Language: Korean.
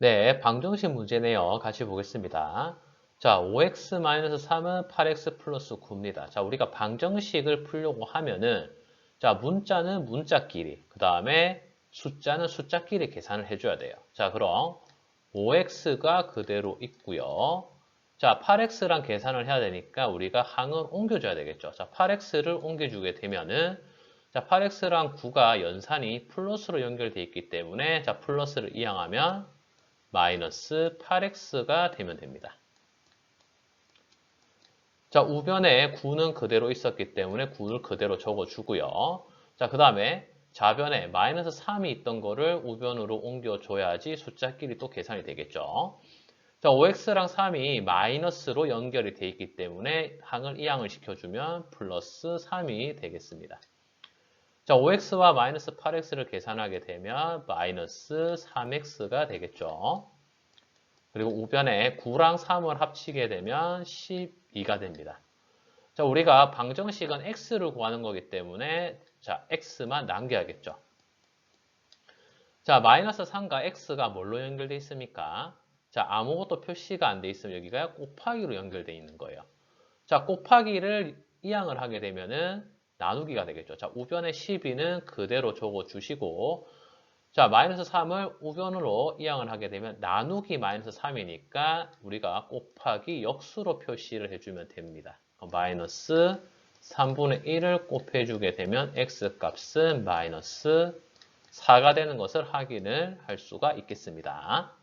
네, 방정식 문제네요. 같이 보겠습니다. 자, 5x-3은 8x 플러스 9입니다. 자, 우리가 방정식을 풀려고 하면은 자, 문자는 문자끼리, 그 다음에 숫자는 숫자끼리 계산을 해줘야 돼요. 자, 그럼 5x가 그대로 있고요. 자, 8x랑 계산을 해야 되니까 우리가 항을 옮겨줘야 되겠죠. 자, 8x를 옮겨주게 되면은 자, 8x랑 9가 연산이 플러스로 연결되어 있기 때문에 자, 플러스를 이항하면 마이너스 8x가 되면 됩니다. 자, 우변에 9는 그대로 있었기 때문에 9를 그대로 적어주고요. 자, 그 다음에 좌변에 마이너스 3이 있던 거를 우변으로 옮겨줘야지 숫자끼리 또 계산이 되겠죠. 자, 5x랑 3이 마이너스로 연결이 되어 있기 때문에 항을 이항을 시켜주면 플러스 3이 되겠습니다. 자, 5x와 마이너스 8x를 계산하게 되면 마이너스 3x가 되겠죠. 그리고 우변에 9랑 3을 합치게 되면 12가 됩니다. 자, 우리가 방정식은 x를 구하는 거기 때문에 자, x만 남겨야겠죠. 자, 마이너스 3과 x가 뭘로 연결되어 있습니까? 자, 아무것도 표시가 안 돼 있으면 여기가 곱하기로 연결되어 있는 거예요. 자, 곱하기를 이항을 하게 되면은 나누기가 되겠죠. 자, 우변의 12는 그대로 적어주시고 자, 마이너스 3을 우변으로 이항을 하게 되면 나누기 마이너스 3이니까 우리가 곱하기 역수로 표시를 해주면 됩니다. 마이너스 3분의 1을 곱해주게 되면 x값은 마이너스 4가 되는 것을 확인을 할 수가 있겠습니다.